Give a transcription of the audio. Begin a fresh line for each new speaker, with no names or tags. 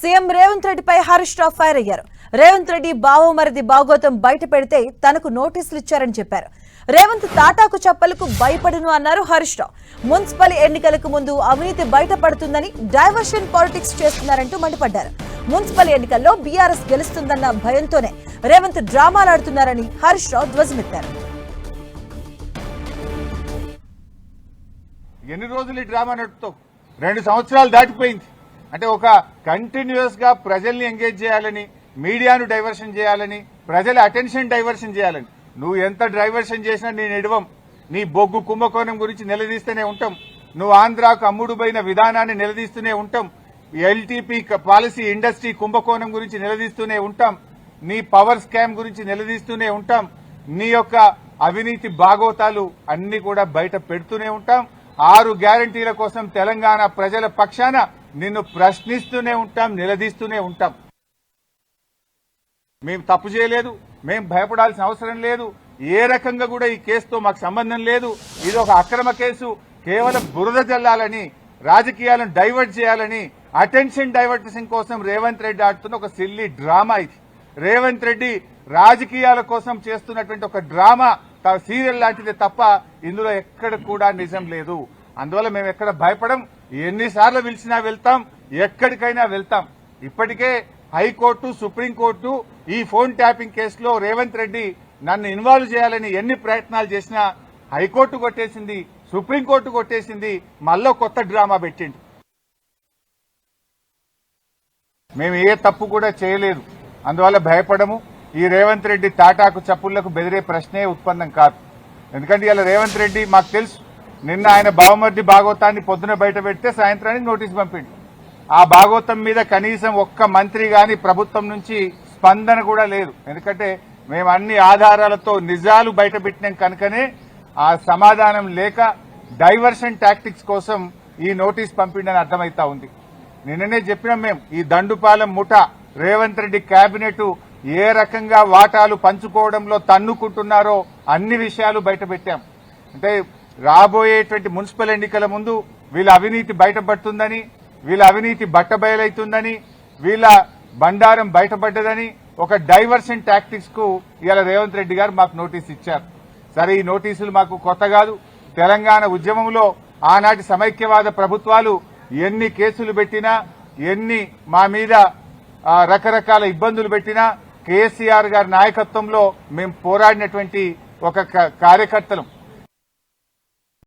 CM Revanth రెడ్డిపై Harish Rao fire అయ్యారు. రేవంత్ రెడ్డి బావోమరిది బాగోతం బయట పెడితే తనకు నోటీసులు ఇచ్చారని చెప్పారు. రేవంత్ తాటాకు చప్పలకు భయపడును అన్నారు హరీష్ రావు. మున్సిపల్ ఎన్నికలకు ముందు అవినీతి బయటపడుతుందని డైవర్షన్ పాలిటిక్స్ చేస్తున్నారంటూ మండిపడ్డారు. మున్సిపల్ ఎన్నికల్లో బీఆర్ఎస్ గెలుస్తుందన్న భయంతోనే రేవంత్ డ్రామాలాడుతున్నారని హరీష్ రావు ధ్వజమెత్తారు.
ఎన్ని రోజులు ఈ డ్రామా నడుపుతావు? రెండు సంవత్సరాలు దాటిపోయింది. అంటే ఒక కంటిన్యూస్గా ప్రజల్ని ఎంగేజ్ చేయాలని మీడియాను డైవర్షన్ చేయాలని ప్రజల అటెన్షన్ డైవర్షన్ చేయాలని. నువ్వు ఎంత డైవర్షన్ చేసినా నేను ఎడవం. నీ బొగ్గు కుంభకోణం గురించి నిలదీస్తూనే ఉంటాం. నువ్వు ఆంధ్రాకు అమ్ముడు పోయిన విధానాన్ని నిలదీస్తూనే ఉంటాం. ఎల్టీపీ పాలసీ ఇండస్ట్రీ కుంభకోణం గురించి నిలదీస్తూనే ఉంటాం. నీ పవర్ స్కామ్ గురించి నిలదీస్తూనే ఉంటాం. నీ యొక్క అవినీతి భాగోతాలు అన్ని కూడా బయట పెడుతూనే ఉంటాం. ఆరు గ్యారంటీల కోసం తెలంగాణ ప్రజల పక్షాన నిన్ను ప్రశ్నిస్తూనే ఉంటాం నిలదీస్తూనే ఉంటాం. మేము తప్పు చేయలేదు మేము భయపడాల్సిన అవసరం లేదు. ఏ రకంగా కూడా ఈ కేసుతో మాకు సంబంధం లేదు. ఇది ఒక అక్రమ కేసు కేవలం బురద జల్లాలని రాజకీయాలను డైవర్ట్ చేయాలని అటెన్షన్ డైవర్టేషన్ కోసం రేవంత్ రెడ్డి ఆడుతున్న ఒక సిల్లీ డ్రామా ఇది. రేవంత్ రెడ్డి రాజకీయాల కోసం చేస్తున్నటువంటి ఒక డ్రామా సీరియల్ లాంటిదే తప్ప ఇందులో ఎక్కడ కూడా నిజం లేదు. అందువల్ల మేము ఎక్కడ భయపడం ఎన్నిసార్లు పిలిచినా వెళ్తాం ఎక్కడికైనా వెళ్తాం. ఇప్పటికే హైకోర్టు సుప్రీంకోర్టు ఈ ఫోన్ ట్యాపింగ్ కేసులో రేవంత్ రెడ్డి నన్ను ఇన్వాల్వ్ చేయాలని ఎన్ని ప్రయత్నాలు చేసినా హైకోర్టు కొట్టేసింది సుప్రీంకోర్టు కొట్టేసింది మళ్ళీ కొత్త డ్రామా పెట్టిండు. మేము ఏ తప్పు కూడా చేయలేదు. అందువల్ల భయపడము. ఈ రేవంత్ రెడ్డి తాటాకు చప్పుళ్ళకు బెదిరే ప్రశ్నే ఉత్పన్నం కాదు. ఎందుకంటే ఇలా రేవంత్ రెడ్డి మాకు తెలుసు నిన్న ఆయన బావమర్ది భాగవతాన్ని పొద్దున బయట పెడితే సాయంత్రానికి నోటీస్ పంపిండు. ఆ భాగవతం మీద కనీసం ఒక్క మంత్రి గాని ప్రభుత్వం నుంచి స్పందన కూడా లేదు. ఎందుకంటే మేము అన్ని ఆధారాలతో నిజాలు బయట పెట్టినాం కనుకనే ఆ సమాధానం లేక డైవర్షన్ టాక్టిక్స్ కోసం ఈ నోటీస్ పంపిండని అర్థమైతా ఉంది. నిన్ననే చెప్పినాం మేము ఈ దండుపాలెం ముఠ రేవంత్ రెడ్డి కేబినెట్ ఏ రకంగా వాటాలు పంచుకోవడంలో తన్నుకుంటున్నారో అన్ని విషయాలు బయట పెట్టాం. అంటే రాబోయేటువంటి మున్సిపల్ ఎన్నికల ముందు వీళ్ళ అవినీతి బయటపడుతుందని వీళ్ళ అవినీతి బట్టబయలైతుందని వీళ్ళ బండారం బయటపడ్డదని ఒక డైవర్షన్ టాక్టిక్స్కు ఇవాళ రేవంత్ రెడ్డి గారు మాకు నోటీస్ ఇచ్చారు. సరే ఈ నోటీసులు మాకు కొత్త కాదు. తెలంగాణ ఉద్యమంలో ఆనాటి సమైక్యవాద ప్రభుత్వాలు ఎన్ని కేసులు పెట్టినా ఎన్ని మా మీద రకరకాల ఇబ్బందులు పెట్టినా కేసీఆర్ గారి నాయకత్వంలో మేము పోరాడినటువంటి ఒక క- కార్యకర్తలం.